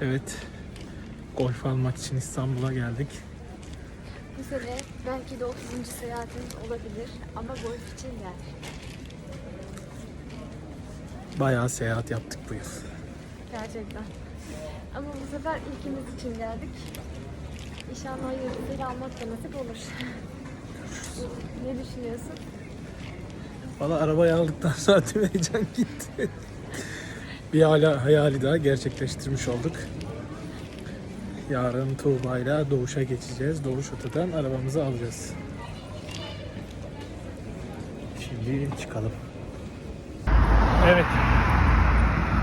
Evet. Golf almak için İstanbul'a geldik. Bu sene belki de 30. seyahatimiz olabilir ama golf için gel. Bayağı seyahat yaptık bu yıl. Gerçekten. Ama bu sefer ilkimiz için geldik. İnşallah hayırlısıyla almak da nasip olur. ne düşünüyorsun? Valla arabayı aldıktan sonra tüm heyecan gitti. Bir hala hayali daha gerçekleştirmiş olduk. Yarın Tuğba'yla Doğuş'a geçeceğiz. Doğuş Oto'dan arabamızı alacağız. Şimdi çıkalım. Evet.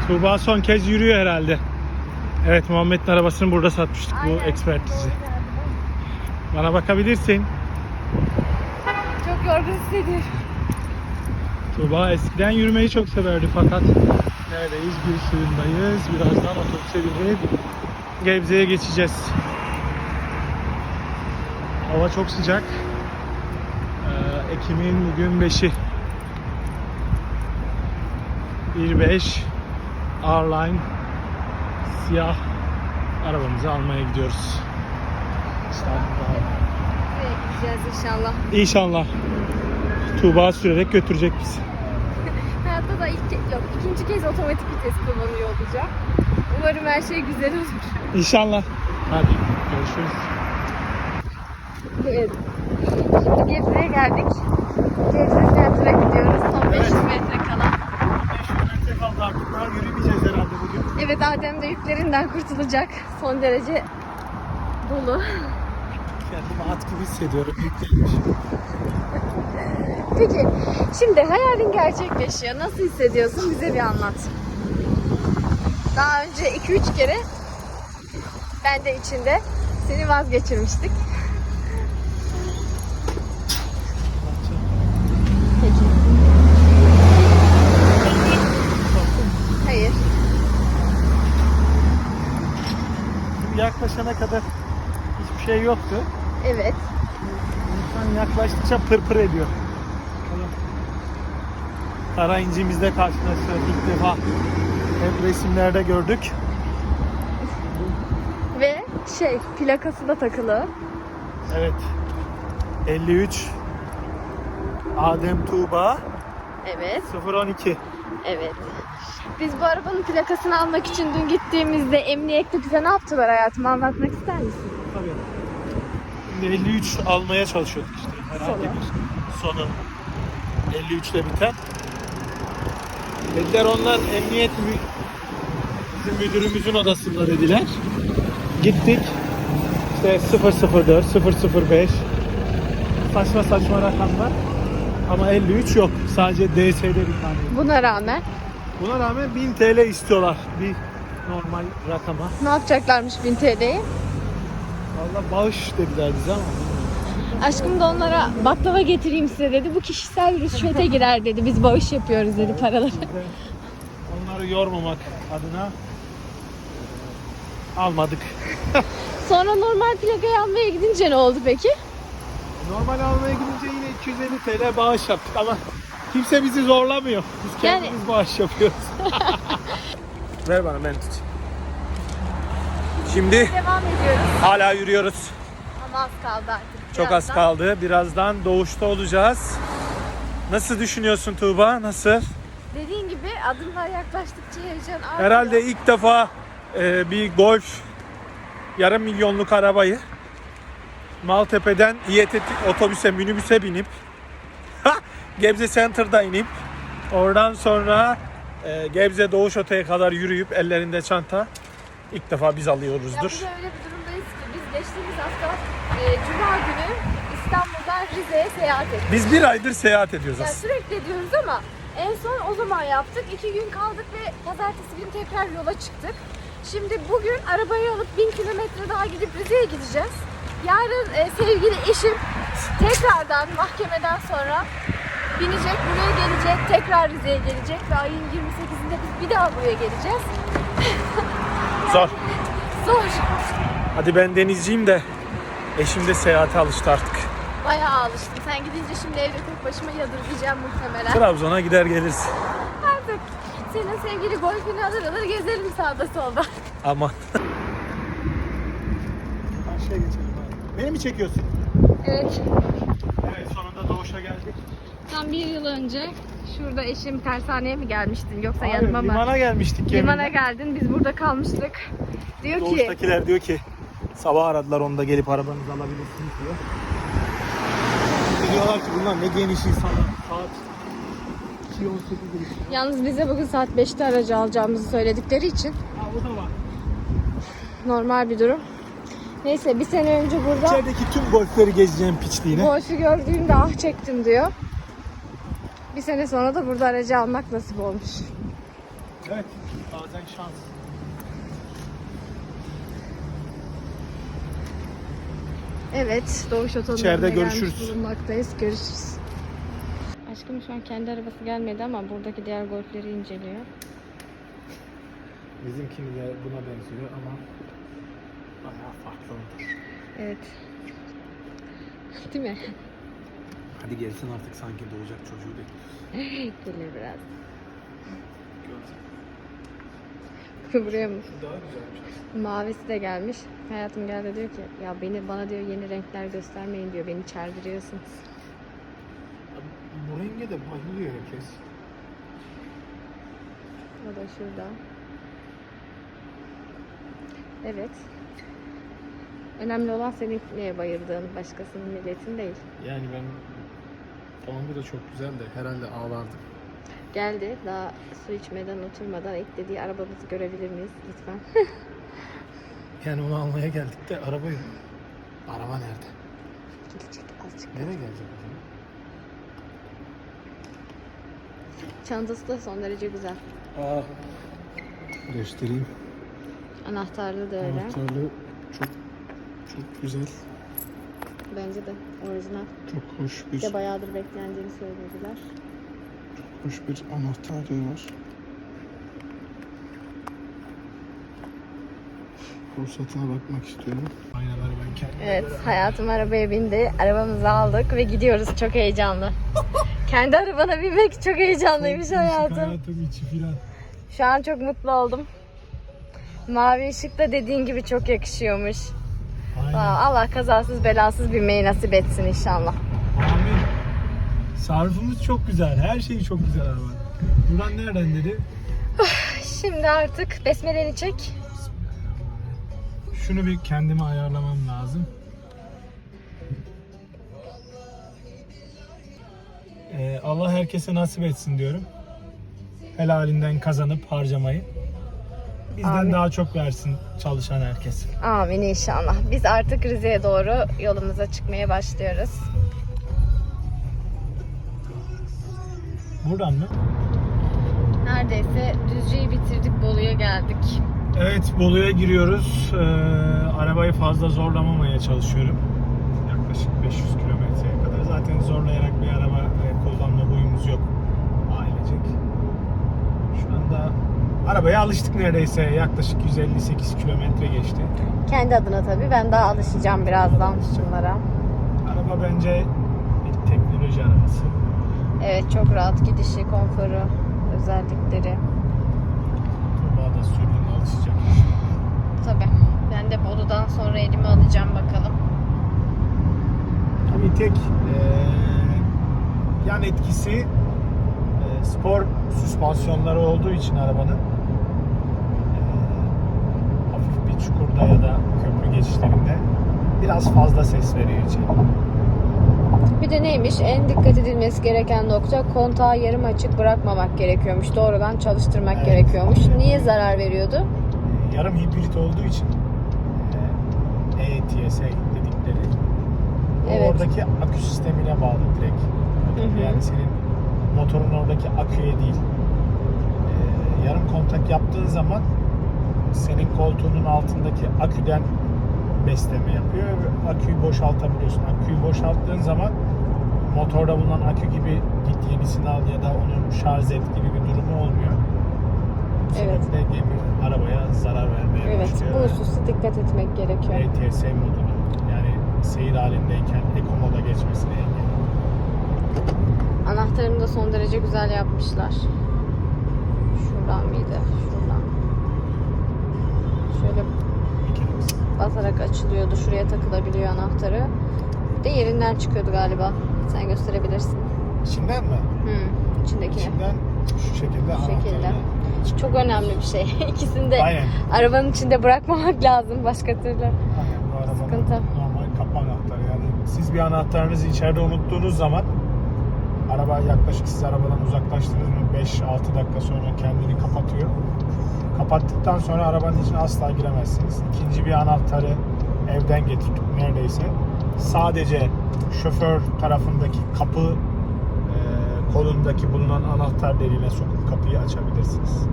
Tuğba son kez yürüyor herhalde. Evet Muhammed'in arabasını burada satmıştık bu ekspertizi. Bana bakabilirsin. Çok yorgun hissediyorum. Tuğba eskiden yürümeyi çok severdi fakat neredeyiz? Bir suyundayız. Birazdan otobüse binip Gebze'ye geçeceğiz. Hava çok sıcak. Ee, Ekim'in bugün 5'i. 1.5 Arline siyah arabamızı almaya gidiyoruz. İstanbul'da. Gideceğiz inşallah. İnşallah Tuğba sürerek götürecek bizi. Hayatta da ilk ke- yok ikinci kez otomatik vites kullanıyor olacağım. Umarım her şey güzel olur. İnşallah. Hadi görüşürüz. Evet. Şimdi Gebze'ye geldik. Gebze Center'a gidiyoruz. Son 500 metre kala. 500 metre kaldı artık. Daha yürümeyeceğiz herhalde bugün. Evet Adem de yüklerinden kurtulacak. Son derece dolu. Kendimi at gibi hissediyorum. Peki şimdi hayalin gerçekleşiyor. Nasıl hissediyorsun? Bize bir anlat. Daha önce 2-3 kere ben de içinde seni vazgeçirmiştik. Peki. Hayır. Yaklaşana kadar hiçbir şey yoktu. Evet. İnsan yaklaştıkça pırpır ediyor. Kara incimizle karşılaştık ilk defa. Hep resimlerde gördük. Ve şey plakası da takılı. Evet. 53 Adem Tuğba Evet. 012. Evet. Biz bu arabanın plakasını almak için dün gittiğimizde emniyette bize ne yaptılar hayatım anlatmak ister misin? Tabii. Şimdi 53 almaya çalışıyorduk işte. Herhangi Sonu. bir sonu 53 ile biten. Dediler onlar emniyet mü bizim müdürümüzün odasında dediler. Gittik. İşte 004, 005 saçma saçma rakamlar. Ama 53 yok. Sadece DS'de bir tane. Buna rağmen Buna rağmen 1000 TL istiyorlar bir normal rakama. ne yapacaklarmış 1000 TL'yi? Vallahi bağış dediler bize ama. Aşkım da onlara baklava getireyim size dedi. Bu kişisel rüşvete girer dedi. Biz bağış yapıyoruz dedi paraları. Onları yormamak adına almadık. Sonra normal plakayı almaya gidince ne oldu peki? Normal almaya gidince yine 250 TL bağış yaptık ama kimse bizi zorlamıyor. Biz Yani- kendimiz bağış yapıyoruz. Ver bana ben tutayım. Şimdi Devam ediyoruz. hala yürüyoruz. Ama az kaldı artık. Çok az kaldı. Birazdan doğuşta olacağız. Nasıl düşünüyorsun Tuğba? Nasıl? Dediğin gibi adımlar yaklaştıkça heyecan artıyor. Herhalde ilk defa e, bir Golf yarım milyonluk arabayı Maltepe'den İETT otobüse, minibüse binip Gebze Center'da inip oradan sonra e, Gebze Doğuş Oto'ya kadar yürüyüp ellerinde çanta ilk defa biz Ya alıyoruzdur. biz öyle bir durumdayız ki biz geçtiğimiz hafta e, Cuma günü İstanbul'dan Rize'ye seyahat ettik. Biz bir aydır seyahat ediyoruz Yani sürekli ediyoruz ama en son o zaman yaptık. İki gün kaldık ve pazartesi günü tekrar yola çıktık. Şimdi bugün arabayı alıp bin kilometre daha gidip Rize'ye gideceğiz. Yarın e, sevgili eşim tekrardan mahkemeden sonra binecek, buraya gelecek, tekrar Rize'ye gelecek ve ayın 28'inde biz bir daha buraya geleceğiz. Zor. Zor. Hadi ben denizciyim de eşim de seyahate alıştı artık. Bayağı alıştım. Sen gidince şimdi evde tek başıma yadırgayacağım muhtemelen. Trabzon'a gider gelirsin. Artık senin sevgili golfünü alır alır gezelim sağda solda. Aman. Karşıya geçelim. Beni mi çekiyorsun? Evet. Evet sonunda doğuşa geldik. Tam bir yıl önce şurada eşim tersaneye mi gelmiştin yoksa Hayır, yanıma mı? limana gelmiştik Limana gemiyle. geldin biz burada kalmıştık. Diyor ki Doğuştakiler diyor ki sabah aradılar onu da gelip arabanızı alabilirsiniz diyor. Diyorlar ki bunlar ne geniş insanlar. Saat 2.18 gibi. yalnız bize bugün saat 5'te aracı alacağımızı söyledikleri için Ha o da var. normal bir durum. Neyse bir sene önce burada İçerideki tüm golfleri gezeceğim piçliğine. golfü gördüğümde ah çektim diyor. Bir sene sonra da burada aracı almak nasip olmuş. Evet. Bazen şans. Evet, Doğuş Otomobil'e görüşürüz. bulunmaktayız. Görüşürüz. Aşkım şu an kendi arabası gelmedi ama buradaki diğer golfleri inceliyor. Bizimkini de buna benziyor ama bayağı farklı oldu. Evet. Değil mi? Hadi gelsin artık sanki doğacak çocuğu bekliyoruz. Gelir biraz. Buraya mı? Daha güzelmiş. Mavisi de gelmiş. Hayatım geldi diyor ki ya beni bana diyor yeni renkler göstermeyin diyor. Beni çeldiriyorsunuz. Bu renge de bayılıyor herkes. O da şurada. Evet. Önemli olan senin neye bayırdığın, başkasının milletin değil. Yani ben Tamamı da çok güzel de herhalde ağlardım. Geldi. Daha su içmeden, oturmadan ilk dediği arabamızı görebilir miyiz lütfen? Yani onu almaya geldik de araba yok. Araba nerede? Gelecek azıcık. Nereye gelecek o zaman? Çantası da son derece güzel. Aa. Göstereyim. Anahtarlı da öyle. Anahtarlığı çok çok güzel. Bence de orijinal. Çok hoş Bir de bayağıdır beklendiğini söylediler. hoş bir anahtarlığı var. Ruhsatına bakmak istiyorum. Aynaları ben kendim Evet, hayatım arabaya bindi. Arabamızı aldık ve gidiyoruz. Çok heyecanlı. Kendi arabana binmek çok heyecanlıymış hayatım. Hayatım içi filan. Şu an çok mutlu oldum. Mavi ışık da dediğin gibi çok yakışıyormuş. Allah kazasız belasız binmeyi nasip etsin inşallah. Amin. Sarfımız çok güzel. Her şey çok güzel araba. Buradan nereden dedi? Şimdi artık besmeleni çek. Şunu bir kendime ayarlamam lazım. Ee, Allah herkese nasip etsin diyorum. Helalinden kazanıp harcamayı. Bizden Amin. daha çok versin çalışan herkes. Amin inşallah. Biz artık Rize'ye doğru yolumuza çıkmaya başlıyoruz. Buradan mı? Neredeyse Düzce'yi bitirdik, Bolu'ya geldik. Evet Bolu'ya giriyoruz. Ee, arabayı fazla zorlamamaya çalışıyorum. Yaklaşık 500 kilometreye kadar. Zaten zorlayarak bir araba e, kullanma huyumuz yok ailecek. Şu anda arabaya alıştık neredeyse. Yaklaşık 158 kilometre geçti. Kendi adına tabii. Ben daha alışacağım birazdan şunlara. Araba bence bir teknoloji arabası. Evet çok rahat gidişi, konforu, özellikleri. Tuğba da sürdüğüne alışacak. Tabii. Ben de Bolu'dan sonra elime alacağım bakalım. Tabii tek e, yan etkisi e, spor süspansiyonları olduğu için arabanın e, hafif bir çukurda ya da köprü geçişlerinde biraz fazla ses veriyor içeri. Bir de neymiş? En dikkat edilmesi gereken nokta kontağı yarım açık bırakmamak gerekiyormuş. Doğrudan çalıştırmak Evet. gerekiyormuş. Niye zarar veriyordu? E, yarım hibrit olduğu için e, ETS dedikleri o Evet. oradaki akü sistemine bağlı direkt. Hı hı. Yani senin motorun oradaki aküye değil. Ee, yarım kontak yaptığın zaman senin koltuğunun altındaki aküden besleme yapıyor ve aküyü boşaltabiliyorsun. Aküyü boşalttığın zaman motorda bulunan akü gibi git yenisini al ya da onu şarj et gibi bir durumu olmuyor. Bu Evet. gemi arabaya zarar vermeye Evet, başlıyor. bu hususta dikkat etmek gerekiyor. ETS modunu yani seyir halindeyken eko moda geçmesini engelliyor. Anahtarını da son derece güzel yapmışlar. Şuradan mıydı? Şuradan. Şöyle basarak açılıyordu. Şuraya takılabiliyor anahtarı. Bir de yerinden çıkıyordu galiba. Sen gösterebilirsin. İçinden mi? Hmm, içindekini. İçinden şu şekilde Bu şekilde. Çok önemli bir şey. İkisini de Aynen. arabanın içinde bırakmamak lazım başka türlü. Aynen bu arabanın Sıkıntı. normal kapı anahtarı yani. Siz bir anahtarınızı içeride unuttuğunuz zaman araba yaklaşık siz arabadan uzaklaştınız mı 5-6 dakika sonra kendini kapatıyor. Kapattıktan sonra arabanın içine asla giremezsiniz. İkinci bir anahtarı evden getirdik neredeyse. Sadece şoför tarafındaki kapı e, kolundaki bulunan anahtar deliğine sokup kapıyı açabilirsiniz.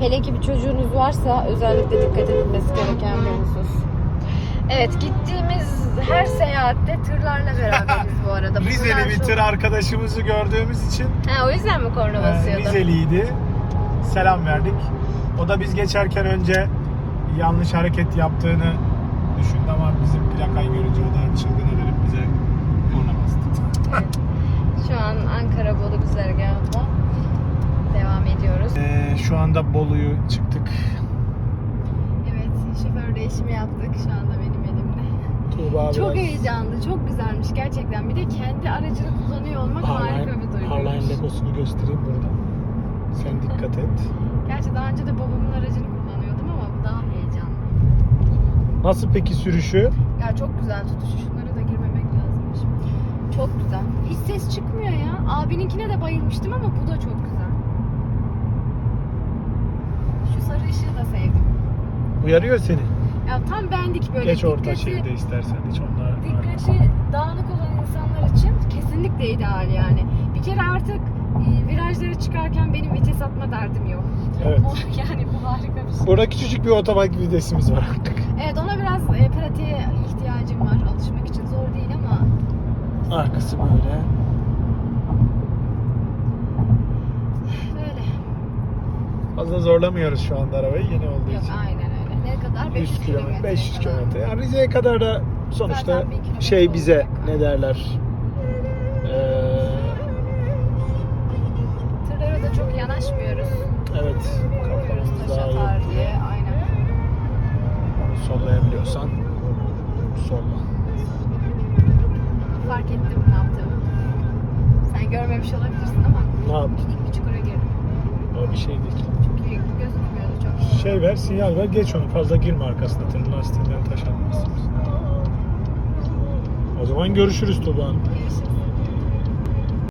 Hele ki bir çocuğunuz varsa özellikle dikkat edilmesi gereken bir husus. Evet gittiğimiz her seyahatte tırlarla beraberiz bu arada. Rizeli bir tır arkadaşımızı gördüğümüz için Ha, o yüzden mi korna Ee, basıyordu? Rizeliydi. Selam verdik. O da biz geçerken önce yanlış hareket yaptığını düşündü ama bizim plakayı görünce o da çılgın ederek bize korna bastı. Şu an Ankara Bolu güzergahında devam ediyoruz. Ee, şu anda Bolu'yu çıktık. Evet şoför değişimi yaptık şu anda benim elimde. Tuğba Çok biraz heyecanlı, çok güzelmiş gerçekten. Bir de kendi aracını kullanıyor olmak harika bir Harline, duyguymuş. Harline Legosunu göstereyim burada. Sen dikkat et. Gerçi daha önce de babamın aracını kullanıyordum ama bu daha heyecanlı. Nasıl peki sürüşü? Ya çok güzel tutuşu. Şunlara da girmemek lazımmış. Çok güzel. Hiç ses çıkmıyor ya. Abininkine de bayılmıştım ama bu da çok güzel. Şu sarı ışığı da sevdim. Uyarıyor seni. Ya tam bendik böyle. Geç orta dikkati- şeride istersen hiç onlar. Dikkati dağınık olan insanlar için kesinlikle ideal yani. Bir kere artık e, virajlara çıkarken benim vites atma derdim yok. Evet. O, yani bu harika bir şey. Burada küçücük bir otobank vitesimiz var artık. Evet ona biraz e, pratiğe ihtiyacım var. Alışmak için zor değil ama Arkası böyle. böyle. Fazla zorlamıyoruz şu anda arabayı yeni olduğu Yok için. aynen öyle. Ne kadar? 500 100 kilometre, kilometre. 500 kilometre. Yani Rize'ye kadar da sonuçta Zaten bin kilometre şey bize olacak. ne derler? Solla. Fark ettim ne yaptığımı. Sen görmemiş olabilirsin ama Ne yap? minik bir çukura girdim. O bir şey değil. Çünkü gözükmüyordu çok. Şey ver, sinyal ver, geç onu. Fazla girme arkasına. Tırın lastiğinden taş almasın. O zaman görüşürüz Tuğba Hanım. Görüşürüz.